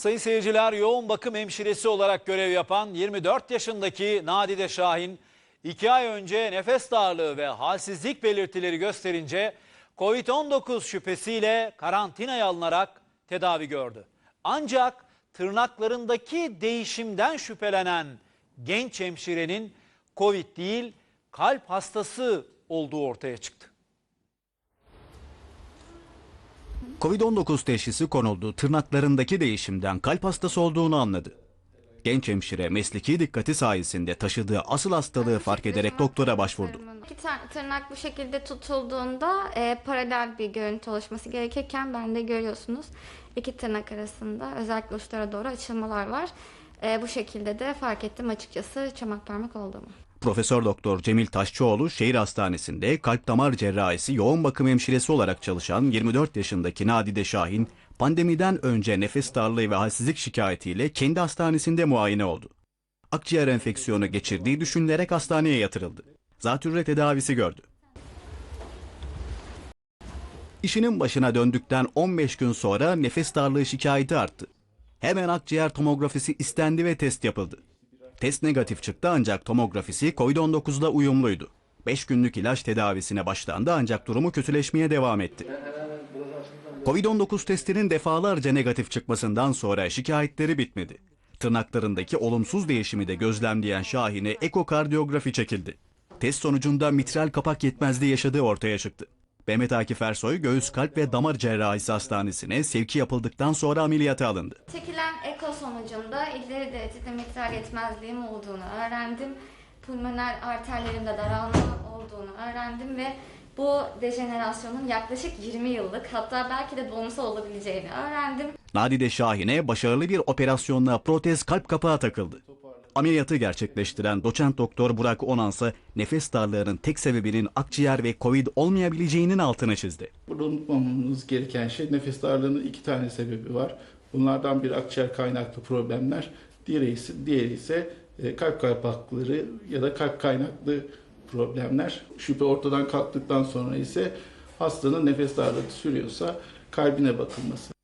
Sayın seyirciler yoğun bakım hemşiresi olarak görev yapan 24 yaşındaki Nadide Şahin 2 ay önce nefes darlığı ve halsizlik belirtileri gösterince Covid-19 şüphesiyle karantinaya alınarak tedavi gördü. Ancak tırnaklarındaki değişimden şüphelenen genç hemşirenin Covid değil kalp hastası olduğu ortaya çıktı. Covid-19 teşhisi konuldu. Tırnaklarındaki değişimden kalp hastası olduğunu anladı. Genç hemşire mesleki dikkati sayesinde taşıdığı asıl hastalığı fark ederek doktora başvurdu. İki tane tırnak bu şekilde tutulduğunda e, paralel bir görüntü oluşması gerekirken ben de görüyorsunuz iki tırnak arasında özellikle uçlara doğru açılmalar var. E, bu şekilde de fark ettim açıkçası çamak parmak olduğumu. Profesör Doktor Cemil Taşçıoğlu şehir hastanesinde kalp damar cerrahisi yoğun bakım hemşiresi olarak çalışan 24 yaşındaki Nadide Şahin pandemiden önce nefes darlığı ve halsizlik şikayetiyle kendi hastanesinde muayene oldu. Akciğer enfeksiyonu geçirdiği düşünülerek hastaneye yatırıldı. Zatürre tedavisi gördü. İşinin başına döndükten 15 gün sonra nefes darlığı şikayeti arttı. Hemen akciğer tomografisi istendi ve test yapıldı. Test negatif çıktı ancak tomografisi COVID-19'la uyumluydu. 5 günlük ilaç tedavisine başlandı ancak durumu kötüleşmeye devam etti. Covid-19 testinin defalarca negatif çıkmasından sonra şikayetleri bitmedi. Tırnaklarındaki olumsuz değişimi de gözlemleyen Şahin'e ekokardiyografi çekildi. Test sonucunda mitral kapak yetmezliği yaşadığı ortaya çıktı. Mehmet Akif Ersoy Göğüs Kalp ve Damar Cerrahisi Hastanesi'ne sevki yapıldıktan sonra ameliyata alındı. Çekilen eko sonucunda ileri derecede mitral yetmezliğim olduğunu öğrendim. Pulmoner arterlerimde daralma olduğunu öğrendim ve bu dejenerasyonun yaklaşık 20 yıllık hatta belki de doğumsal olabileceğini öğrendim. Nadide Şahin'e başarılı bir operasyonla protez kalp kapağı takıldı. Ameliyatı gerçekleştiren doçent doktor Burak Onansa nefes darlığının tek sebebinin akciğer ve Covid olmayabileceğinin altını çizdi. Burada unutmamamız gereken şey nefes darlığının iki tane sebebi var. Bunlardan biri akciğer kaynaklı problemler, diğeri ise, diğeri ise e, kalp kapakları ya da kalp kaynaklı problemler. Şüphe ortadan kalktıktan sonra ise hastanın nefes darlığı sürüyorsa kalbine bakılması.